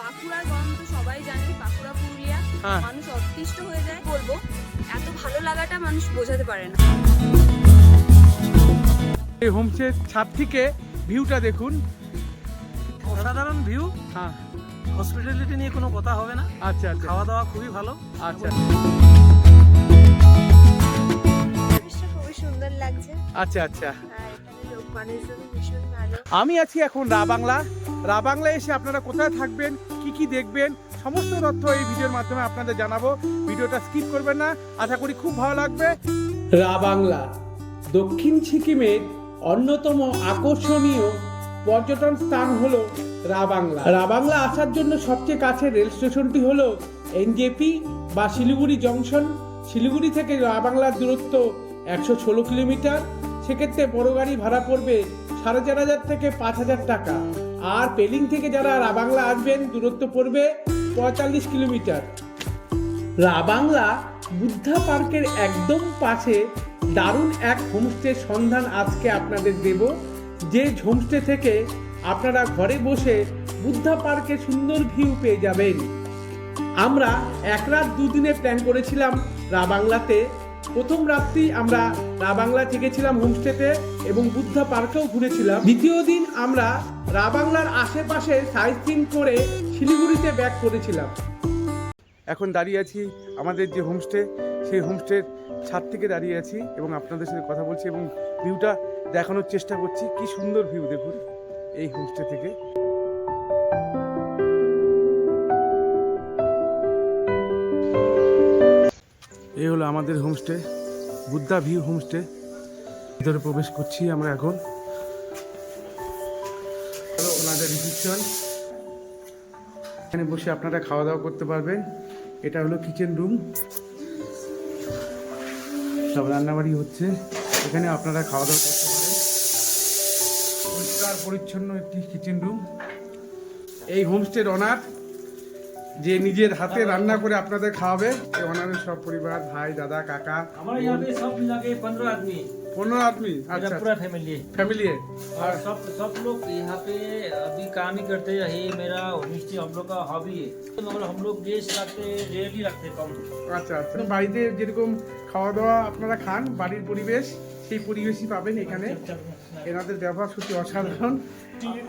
বাঁকুড়ার তো সবাই জানে বাঁকুড়া পুরুলিয়া হ্যাঁ। মানুষ অতিষ্ঠ হয়ে যায়। বলব এত ভালো লাগাটা মানুষ বোঝাতে পারে না। এই হোমস্টের ছাদ থেকে ভিউটা দেখুন। অসাধারণ ভিউ। হ্যাঁ। হসপিটালিটি নিয়ে কোনো কথা হবে না। আচ্ছা আচ্ছা। খাওয়া দাওয়া খুবই ভালো। আচ্ছা। খুবই সুন্দর লাগছে। আচ্ছা আচ্ছা। আমি আছি এখন রা বাংলা। রা বাংলা এসে আপনারা কোথায় থাকবেন, কি কি দেখবেন, সমস্ত তথ্য এই ভিডিওর মাধ্যমে আপনাদের জানাব। ভিডিওটা স্কিপ করবেন না, আশা করি খুব ভালো লাগবে। রা বাংলা দক্ষিণ সিকিমের অন্যতম আকর্ষণীয় পর্যটন স্থান হলো রা বাংলা রা বাংলা আসার জন্য সবচেয়ে কাছে রেল স্টেশনটি হল এনজেপি বা শিলিগুড়ি জংশন। শিলিগুড়ি থেকে রা বাংলার দূরত্ব একশো ষোলো কিলোমিটার। সেক্ষেত্রে বড় গাড়ি ভাড়া পড়বে সাড়ে চার হাজার থেকে পাঁচ হাজার টাকা। আর পেলিং থেকে যারা রাবাংলা আসবেন, দূরত্ব পড়বে পঁয়তাল্লিশ কিলোমিটার। রাবাংলা বুদ্ধা পার্কের একদম পাশে দারুণ এক হোমস্টের সন্ধান আজকে আপনাদের দেব। যে হোমস্টে থেকে আপনারা ঘরে বসে বুদ্ধা পার্কে সুন্দর ভিউ পেয়ে যাবেন। আমরা এক রাত দুদিনে প্ল্যান করেছিলাম রাবাংলাতে। প্রথম রাত্রি আমরা রাবাংলা থেকেছিলাম হোমস্টেতে এবং বুদ্ধা পার্কেও ঘুরেছিলাম। দ্বিতীয় দিন আমরা রাবাংলার আশেপাশে সাইট করে শিলিগুড়িতে ব্যাক করেছিলাম। এখন দাঁড়িয়ে আছি আমাদের যে হোমস্টে সেই হোমস্টের ছাদ থেকে দাঁড়িয়ে আছি এবং আপনাদের সাথে কথা বলছি এবং ভিউটা দেখানোর চেষ্টা করছি। কি সুন্দর ভিউ দেখুন এই হোমস্টে থেকে। এই হলো আমাদের হোমস্টে বুদ্ধা ভিউ হোমস্টে ভিতরে প্রবেশ করছি আমরা এখন। আলাদা রিসেপশন। এখানে বসে আপনারা খাওয়া দাওয়া করতে পারবেন। এটা হলো কিচেন রুম। সব রান্নাবাড়ি হচ্ছে। এখানে আপনারা খাওয়া দাওয়া করতে পারেন। পরিষ্কার পরিচ্ছন্ন একটি কিচেন রুম। এই হোমস্টের অনার, যে নিজের হাতে রান্না করে আপনাদের খাওয়াবে অনারের সব পরিবার, ভাই, দাদা, কাকা, আমার সব লাগে, পনেরো আদমি। पंद्रह आदमी है পনেরো আদমি मेरा আচ্ছা पूरा फैमिली है ফ্যামিলি और सब सब लोग यहाँ पे अभी काम ही करते हैं ये मेरा होमस्टे हम लोग का हॉबी है मगर हम लोग गेस्ट रखते रेयरली रखते कम আচ্ছা আচ্ছা বাড়িতে যেরকম খাওয়া দাওয়া আপনারা খান বাড়ির পরিবেশ সেই পরিবেশই পাবেন এখানে এনাদের ব্যবহার সত্যি অসাধারণ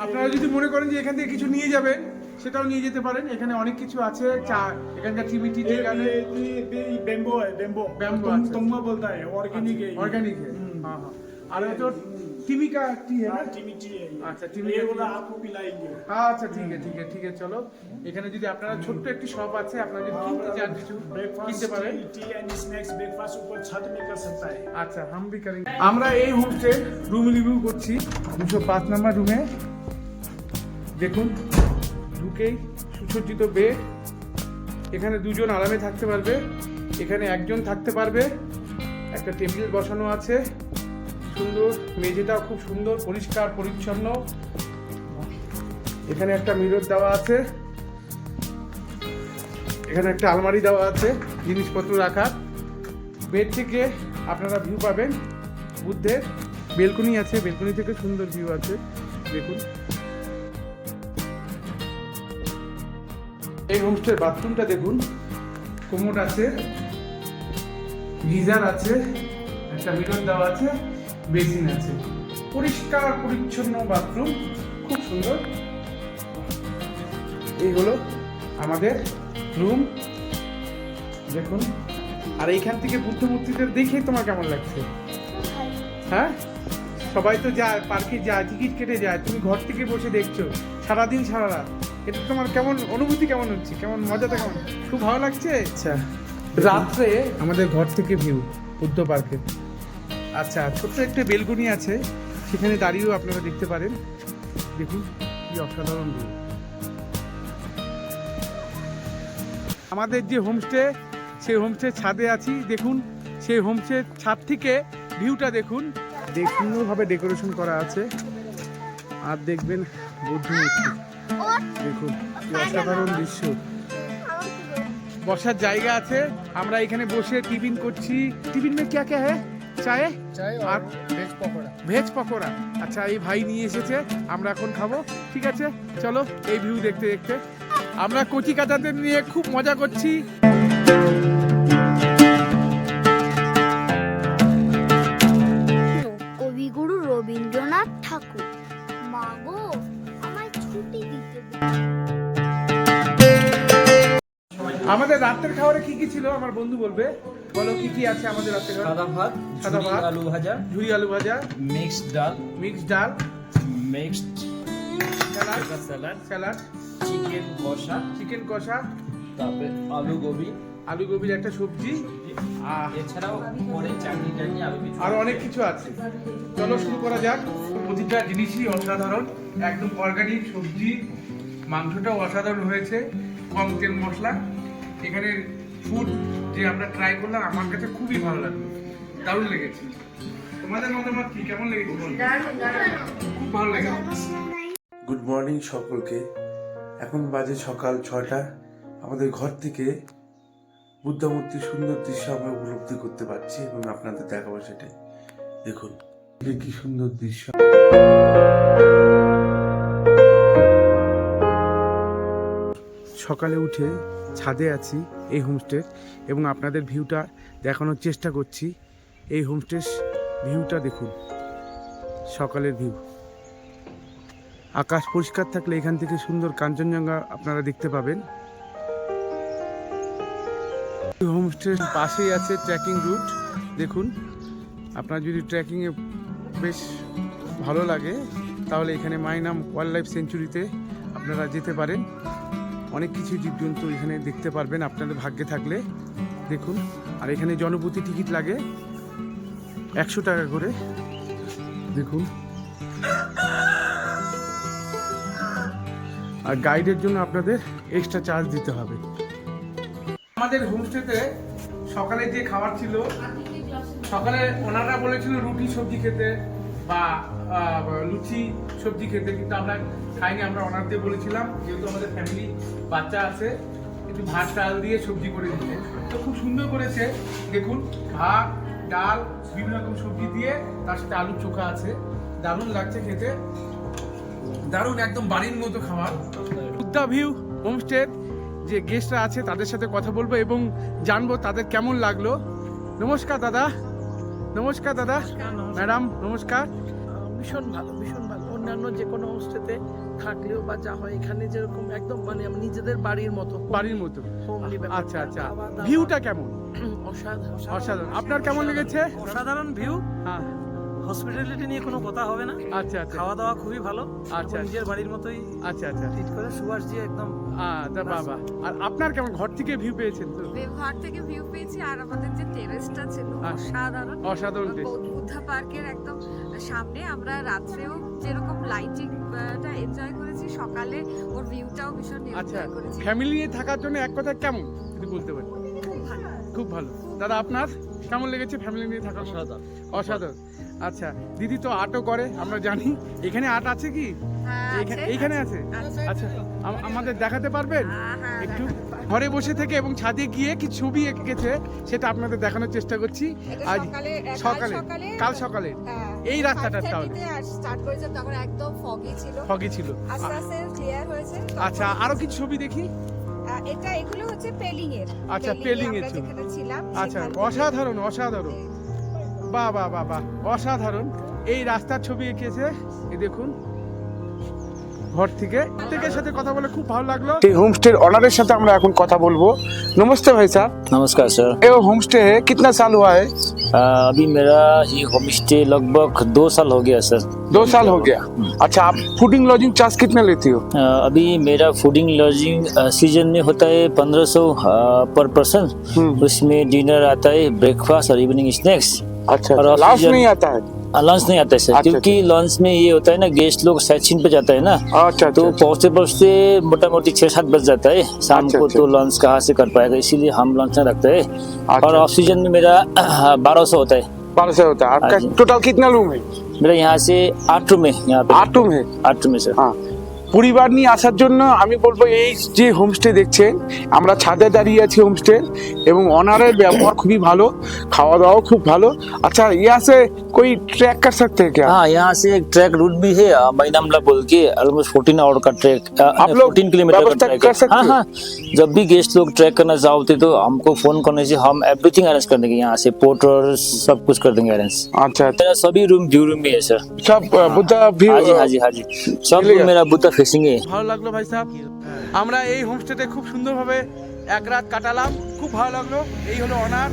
আপনারা যদি মনে করেন যে এখান থেকে কিছু নিয়ে যাবেন সেটাও নিয়ে যেতে পারেন এখানে অনেক কিছু আছে চা এখানকার টিভি টিভি ये ये ये ये बेम्बो है बेम्बो बेम्बो, तुम अच्छा। तुंगा बोलता है ऑर्गेनिक है ये। ऑर्गेनिक है हाँ हाँ और ये जो टीवी का टी है हाँ ना टीवी टी है ये। अच्छा, टीवी ये का वाला टी। आपको पिलाएंगे আচ্ছা ঠিক আছে ঠিক আছে ঠিক আছে চলো এখানে যদি আপনারা ছোট্ট একটি শপ আছে আপনারা যদি কিনতে চান কিছু ब्रेकफास्ट কিনতে পারেন टी एंड स्नैक्स ब्रेकफास्ट ऊपर छत में कर सकता है আচ্ছা হাম ভি করেঙ্গে আমরা এই হোমস্টে রুম রিভিউ করছি দুশো পাঁচ নাম্বার রুমে দেখুন ঢুকেই সুসজ্জিত বেড এখানে দুজন আরামে থাকতে পারবে এখানে একজন থাকতে পারবে একটা টেবিল বসানো আছে সুন্দর মেঝেটাও খুব সুন্দর, পরিষ্কার, পরিচ্ছন্ন। এখানে একটা মিরর দেওয়া আছে। এখানে একটা আলমারি দেওয়া আছে, জিনিসপত্র রাখার। বেড থেকে আপনারা ভিউ পাবেন। বুদ্ধের বেলকনি আছে বেলকনি থেকে সুন্দর ভিউ আছে। দেখুন। এই হোমস্টের বাথরুমটা দেখুন। কোমোড আছে। গিজার আছে। একটা মিরর দেওয়া আছে। বেসিন আছে। পরিষ্কার পরিচ্ছন্ন বাথরুম খুব সুন্দর। এই হলো আমাদের রুম দেখুন আর এইখান থেকে বুদ্ধ মূর্তিটা দেখে তোমার কেমন লাগছে? হ্যাঁ? সবাই তো যায় পার্কে যায় টিকিট কেটে যায় তুমি ঘর থেকে বসে দেখছ সারাদিন সারা রাত এটা তোমার কেমন অনুভূতি কেমন হচ্ছে? কেমন মজাটা কেমন? খুব ভালো লাগছে? আচ্ছা। রাত্রে আমাদের ঘর থেকে ভিউ বুদ্ধ পার্কে। আচ্ছা ছোট্ট একটা বেলকনি আছে, সেখানে দাঁড়িয়েও আপনারা দেখতে পারেন। দেখুন, কি অসাধারণ আমাদের যে হোমস্টে সেই হোমস্টের ছাদে আছি। দেখুন, সেই হোমস্টের ছাদ থেকে ভিউটা দেখুন। দেখ সুন্দরভাবে ডেকোরেশন করা আছে। আর দেখবেন বুদ্ধ দেখুন অসাধারণ দৃশ্য। বসার জায়গা আছে। আমরা এখানে বসে টিফিন করছি। টিফিন মে ক্যা ক্যা হ্যাঁ চায়ে? আর আর ভেজ পকোড়া। ভেজ পকোড়া? আচ্ছা এই ভাই নিয়ে এসেছে আমরা এখন খাব। ঠিক আছে? চলো এই ভিউ দেখতে দেখতে। আমরা কচি কাচাদের নিয়ে খুব মজা করছি। কবিগুরু রবীন্দ্রনাথ ঠাকুর। মা গো আমায় ছুটি দিতে আমাদের রাতের খাবারে কি কি ছিল? আমার বন্ধু বলবে। বলো কি কি আছে আমাদের আজকে সাদা ভাত সাদা ভাত আলু ভাজা ঝুরি আলু ভাজা মিক্সড ডাল মিক্সড ডাল mixed salad salad salad chicken কষা চিকেন কষা তারপরে আলু গোবি আলু গোবির একটা সবজি আর এছাড়াও পরে চাটনি টাটনি আলু আরও অনেক কিছু আছে। চলো শুরু করা যাক। প্রতিটা জিনিসই অসাধারণ। একদম অর্গানিক সবজি। মাংসটাও অসাধারণ হয়েছে। কম তেল মশলা। এখানে ফুড যে আমরা ট্রাই করলাম, আমার কাছে খুবই ভালো লাগল। দারুণ লেগেছে। তোমাদের মতামত কি? কেমন লেগেছে? খুব ভালো লেগেছে। গুড মর্নিং সকলকে। এখন বাজে সকাল ছটা আমাদের ঘর থেকে বুদ্ধা মূর্তির সুন্দর দৃশ্য আমরা উপলব্ধি করতে পারছি এবং আপনাদের দেখাবো সেটাই। দেখুন কি সুন্দর দৃশ্য। সকালে উঠে ছাদে আছি এই হোমস্টে এবং আপনাদের ভিউটা দেখানোর চেষ্টা করছি। এই হোমস্টের ভিউটা দেখুন। সকালের ভিউ। আকাশ পরিষ্কার থাকলে এখান থেকে সুন্দর কাঞ্চনজঙ্ঘা আপনারা দেখতে পাবেন। হোমস্টের পাশেই আছে ট্রেকিং রুট। দেখুন, আপনার যদি ট্রেকিংয়ে বেশ ভালো লাগে, তাহলে এখানে মাইনাম ওয়াইল্ড লাইফ সেঞ্চুরিতে আপনারা যেতে পারেন। অনেক কিছু জীবজন্তু এখানে দেখতে পারবেন আপনাদের ভাগ্যে থাকলে। দেখুন, আর এখানে জনপ্রতি টিকিট লাগে একশো টাকা করে। দেখুন। আর গাইডের জন্য আপনাদের এক্সট্রা চার্জ দিতে হবে। আমাদের হোমস্টেতে সকালে যে খাবার ছিল, সকালে ওনারা বলেছিল রুটি, সবজি খেতে বা লুচি সবজি খেতে কিন্তু আমরা খাইনি আমরা অনার দিয়ে বলেছিলাম যেহেতু আমাদের ফ্যামিলি বাচ্চা আছে একটু ভাত ডাল দিয়ে সবজি করে দিতে তো খুব সুন্দর করেছে। দেখুন ভাত ডাল বিভিন্ন রকম সবজি দিয়ে তার সাথে আলুর চোখা আছে। দারুণ লাগছে খেতে। দারুণ একদম বাড়ির মতো খাবার। উদ্যা ভিউ হোমস্টে যে গেস্টরা আছে তাদের সাথে কথা বলব এবং জানব তাদের কেমন লাগল। নমস্কার দাদা। নমস্কার দাদা। ম্যাডাম নমস্কার। ভীষণ ভালো ভীষণ ভালো। অন্যান্য যে কোনো হোমস্টেতে থাকলেও বা যা হয় এখানে যেরকম একদম মানে নিজেদের বাড়ির মতো। বাড়ির মতো। হোমলি আচ্ছা আচ্ছা। ভিউটা কেমন? অসাধারণ। অসাধারণ। আপনার কেমন লেগেছে? অসাধারণ ভিউ হ্যাঁ। হসপিটালিটি নিয়ে কোনো কথা হবে না। আচ্ছা আচ্ছা। খাওয়া দাওয়া খুবই ভালো। আচ্ছা। নিজের বাড়ির মতোই আচ্ছা আচ্ছা। ট্রিট করে। সুভাষ জি একদম আহ, তা বাবা। আর আপনার কেমন ঘর থেকে ভিউ পেয়েছেন তো? ঘর থেকে ভিউ পেয়েছি আর আমাদের যে টেরেসটা ছিল আচ্ছা। অসাধারণ। অসাধারণ। বুদ্ধা পার্কের একদম সামনে আমরা রাত্রেও যেরকম লাইটিংটা এনজয় করেছি সকালে ওর ভিউটাও ভীষণ আচ্ছা এনজয় করেছি। ফ্যামিলি নিয়ে থাকার জন্য এক কথা কেমন? যদি বলতে পারেন। খুব ভালো। দাদা আপনার কেমন লেগেছে ফ্যামিলি নিয়ে থাকা অসাধারণ। অসাধারণ। আচ্ছা দিদি তো আর্টও করে আমরা জানি। এখানে আর্ট আছে কি। এইখানে আছে। আছে। আচ্ছা। আমাদের দেখাতে পারবেন? হ্যাঁ, হ্যাঁ, একটু ঘরে বসে থেকে এবং ছাদে গিয়ে কি ছবি এঁকেছে সেটা আপনাদের দেখানোর চেষ্টা করছি। আজ সকালে কাল সকালে সকালে কাল সকালে। হ্যাঁ, এই রাস্তাটা তাহলে। তখন একদম ফগি ছিল। ফগি ছিল। আস্তে আস্তে ক্লিয়ার হয়েছে আচ্ছা আরও কিছু ছবি দেখি? এটা এগুলো হচ্ছে পেলিং এর। আচ্ছা, পেলিং-এ এর ছবি। ছিলাম আচ্ছা অসাধারণ অসাধারণ। বাহ বাহ বাহ বাহ। অসাধারণ। এই রাস্তার ছবি এঁকেছে এই দেখুন। ঘর থেকে প্রত্যেকের সাথে কথা বলে খুব ভালো লাগলো এই হোমস্টের অনারের সাথে আমরা এখন কথা বলবো নমস্তে ভাই স্যার नमस्कार सर ये होमस्टे है कितना साल हुआ है अ, अभी मेरा ये होम स्टे लगभग दो साल हो गया सर दो साल हो गया अच्छा आप फूडिंग लॉजिंग चार्ज कितना लेती हो अ, अभी मेरा फूडिंग लॉजिंग सीजन में होता है पंद्रह सौ पर पर्सन हम्म। उसमें डिनर आता है ब्रेकफास्ट और इवनिंग स्नैक्स अच्छा और लास्ट oxygen- नहीं आता है लंच नहीं आता है सर अच्छा, क्योंकि लंच में ये होता है ना गेस्ट लोग सैचिन पे जाता है ना अच्छा तो पहुँचते पहुँचते मोटा मोटी छह सात बज जाता है शाम अच्छा, को अच्छा। तो लंच कहाँ से कर पाएगा इसीलिए हम लंच नहीं रखते। है और और ऑक्सीजन में मेरा बारह सौ होता है। बारह सौ होता है। आपका हाँ टोटल कितना रूम है? मेरा यहाँ से आठ रूम है यहाँ पे। आठ रूम है? आठ रूम है सर हाँ। পরিবার নিয়ে আসার জন্য আমি বলবো এই যে হোমস্টে দেখছেন আমরা ছাদে দাঁড়িয়ে আছি হোমস্টে এবং অনারের ব্যবহার খুবই ভালো খাওয়া দাওয়াও খুব ভালো আচ্ছা यहाँ से कोई ट्रैक कर सकते हैं क्या हाँ यहाँ से एक ट्रैक रूट भी है अ, मैनामला बोल के ऑलमोस्ट फोर्टीन आवर का ट्रैक आप लोग फोर्टीन किलोमीटर का व्यवस्था ट्रैक कर सकते हाँ हो? हाँ जब भी गेस्ट लोग ट्रैक करना चाहते तो हमको फोन करने से हम एवरीथिंग अरेंज कर देंगे यहाँ से पोर्ट और सब कुछ कर देंगे अरेंज अच्छा अच्छा मेरा सभी रूम व्यू रूम भी है सर सब अ, बुद्धा भी हाँ जी हाँ जी हाँ जी सब मिलेगा? रूम मेरा बुद्धा ফেসিং এ। ভালো লাগল ভাই সাহেব। আমরা এই হোমস্টেতে খুব সুন্দরভাবে এক রাত কাটালাম। খুব ভালো লাগল। এই হলো অনার।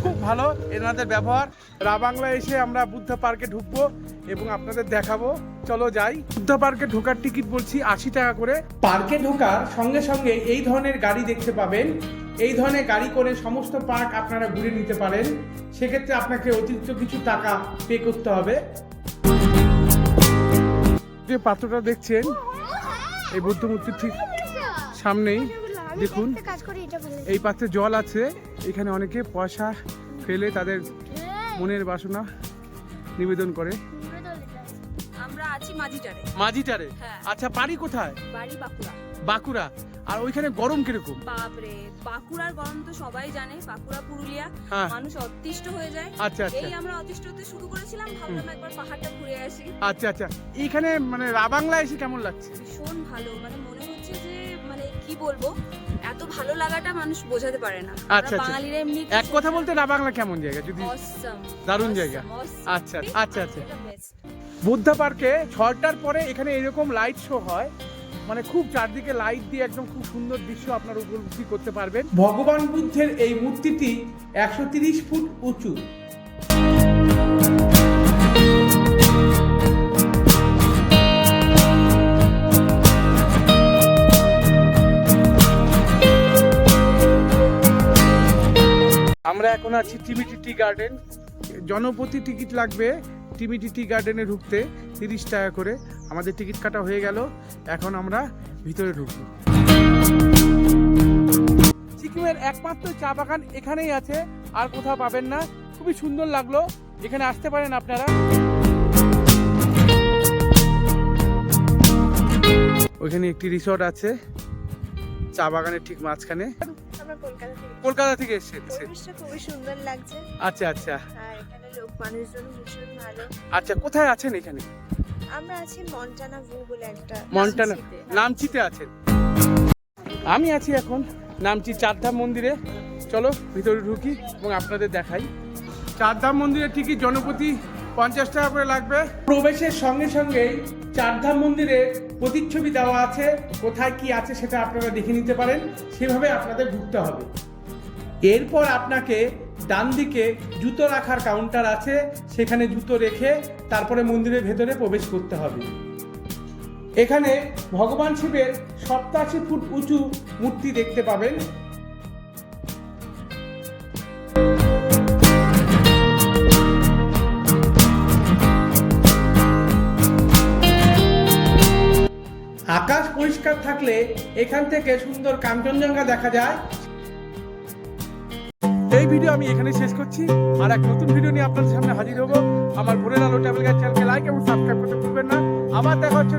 খুব ভালো এনাদের ব্যবহার। রাবাংলা এসে আমরা বুদ্ধা পার্কে ঢুকবো এবং আপনাদের দেখাবো। চলো যাই। বুদ্ধা পার্কে ঢোকার টিকিট বলছি আশি টাকা করে। পার্কে ঢোকার সঙ্গে সঙ্গে এই ধরনের গাড়ি দেখতে পাবেন। এই ধরনের গাড়ি করে সমস্ত পার্ক আপনারা ঘুরে নিতে পারেন। সেক্ষেত্রে আপনাকে অতিরিক্ত কিছু টাকা পে করতে হবে। যে পাত্রটা দেখছেন এই বুদ্ধ মূর্তির ঠিক সামনেই দেখুন এই পাত্রে জল আছে এখানে অনেকে পয়সা ফেলে তাদের মনের বাসনা নিবেদন করে। মাঝিটারে। মাঝিটারে? হ্যাঁ। আচ্ছা বাড়ি কোথায়? বাড়ি বাঁকুড়া। বাঁকুড়া। আর ওইখানে গরম কীরকম? বাপরে বাঁকুড়ার গরম তো সবাই জানে বাঁকুড়া পুরুলিয়া। হ্যাঁ। মানুষ অতিষ্ঠ হয়ে যায়। আচ্ছা আচ্ছা। এই আমরা অতিষ্ঠ হতে শুরু করেছিলাম ভাবলাম একবার পাহাড়টা ঘুরে আসি। আচ্ছা আচ্ছা। এইখানে মানে রাবাংলা এসে কেমন লাগছে? ভীষণ ভালো। মানে মনে হচ্ছে যে মানে কি বলব এত ভালো লাগাটা মানুষ বোঝাতে পারে না। আচ্ছা, আচ্ছা। বাঙালিরা এমনি এক কথা বলতে রাবাংলা কেমন জায়গা? যদি দারুণ জায়গা। আচ্ছা, আচ্ছা, আচ্ছা। বুদ্ধা পার্কে ছটার পরে এখানে এরকম লাইট শো হয়। মানে খুব চারদিকে লাইট দিয়ে একদম খুব সুন্দর দৃশ্য আপনারা উপলব্ধি করতে পারবেন। ভগবান বুদ্ধের এই মূর্তিটি একশো ফুট উঁচু। আমরা এখন আছি টিমিটি টি গার্ডেন। জনপ্রতি টিকিট লাগবে টিমিটি টি গার্ডেনে ঢুকতে তিরিশ টাকা করে আমাদের টিকিট কাটা হয়ে গেল। এখন আমরা ভিতরে ঢুকবো। সিকিমের একমাত্র চা বাগান এখানেই আছে, আর কোথাও পাবেন না। খুবই সুন্দর লাগল। এখানে আসতে পারেন আপনারা। ওইখানে একটি রিসর্ট আছে, চা বাগানের ঠিক মাঝখানে। আমরা কলকাতা থেকে কলকাতা থেকে এসেছে খুবই সুন্দর লাগছে। আচ্ছা আচ্ছা। আর এখানে লোক মানুষজন ভীষণ ভালো। আচ্ছা কোথায় আছেন এখানে? আমরা আছি মন্টানা ভু বলে একটা মন্টানা নামচিতে। আছেন। আমি আছি এখন নামচি চারধাম মন্দিরে। চলো ভিতরে ঢুকি এবং আপনাদের দেখাই। চারধাম মন্দিরের টিকিট জনপ্রতি পঞ্চাশ টাকা করে লাগবে। প্রবেশের সঙ্গে সঙ্গে চারধাম মন্দিরে প্রতিচ্ছবি দেওয়া আছে। কোথায় কি আছে সেটা আপনারা দেখে নিতে পারেন। সেভাবে আপনাদের ঢুকতে হবে। এরপর আপনাকে ডান দিকে জুতো রাখার কাউন্টার আছে। সেখানে জুতো রেখে তারপরে মন্দিরের ভেতরে প্রবেশ করতে হবে। এখানে ভগবান শিবের সপ্তাশি ফুট উঁচু মূর্তি দেখতে পাবেন। থাকলে এখান থেকে সুন্দর কাঞ্চনজঙ্ঘা দেখা যায়। এই ভিডিও আমি এখানে শেষ করছি। আর এক নতুন ভিডিও নিয়ে আপনাদের সামনে হাজির হব। আমার ভোরের আলো ট্রাভেল গাইড চ্যানেলকে লাইক এবং সাবস্ক্রাইব করতে ভুলবেন না। আবার দেখা হচ্ছে